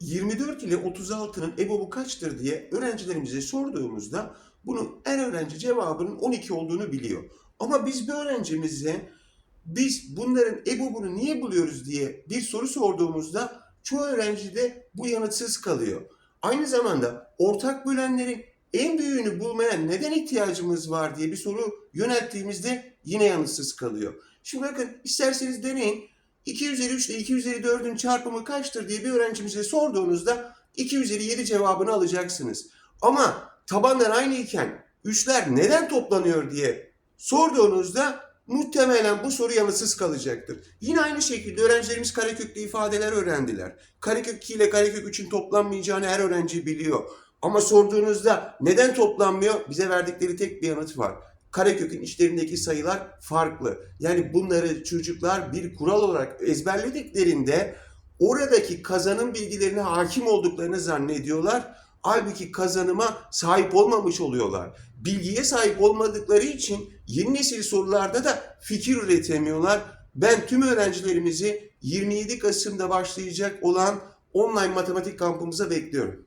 24 ile 36'nın EBOB'u kaçtır diye öğrencilerimize sorduğumuzda bunun en öğrenci cevabının 12 olduğunu biliyor. Ama biz bir öğrencimize biz bunların EBOB'unu niye buluyoruz diye bir soru sorduğumuzda çoğu öğrenci de bu yanıtsız kalıyor. Aynı zamanda ortak bölenlerin en büyüğünü bulmaya neden ihtiyacımız var diye bir soru yönelttiğimizde yine yanıtsız kalıyor. Şimdi bakın isterseniz deneyin. 2 üzeri 3 ile 2 üzeri 4'ün çarpımı kaçtır diye bir öğrencimize sorduğunuzda 2 üzeri 7 cevabını alacaksınız. Ama tabanlar aynı iken 3'ler neden toplanıyor diye sorduğunuzda muhtemelen bu soru yanıtsız kalacaktır. Yine aynı şekilde öğrencilerimiz kareköklü ifadeler öğrendiler. Karekök 2 ile karekök 3'ün toplanmayacağını her öğrenci biliyor. Ama sorduğunuzda neden toplanmıyor? Bize verdikleri tek bir yanıt var. Karekökün içlerindeki sayılar farklı. Yani bunları çocuklar bir kural olarak ezberlediklerinde oradaki kazanım bilgilerine hakim olduklarını zannediyorlar. Halbuki kazanıma sahip olmamış oluyorlar. Bilgiye sahip olmadıkları için yeni nesil sorularda da fikir üretemiyorlar. Ben tüm öğrencilerimizi 27 Kasım'da başlayacak olan online matematik kampımıza bekliyorum.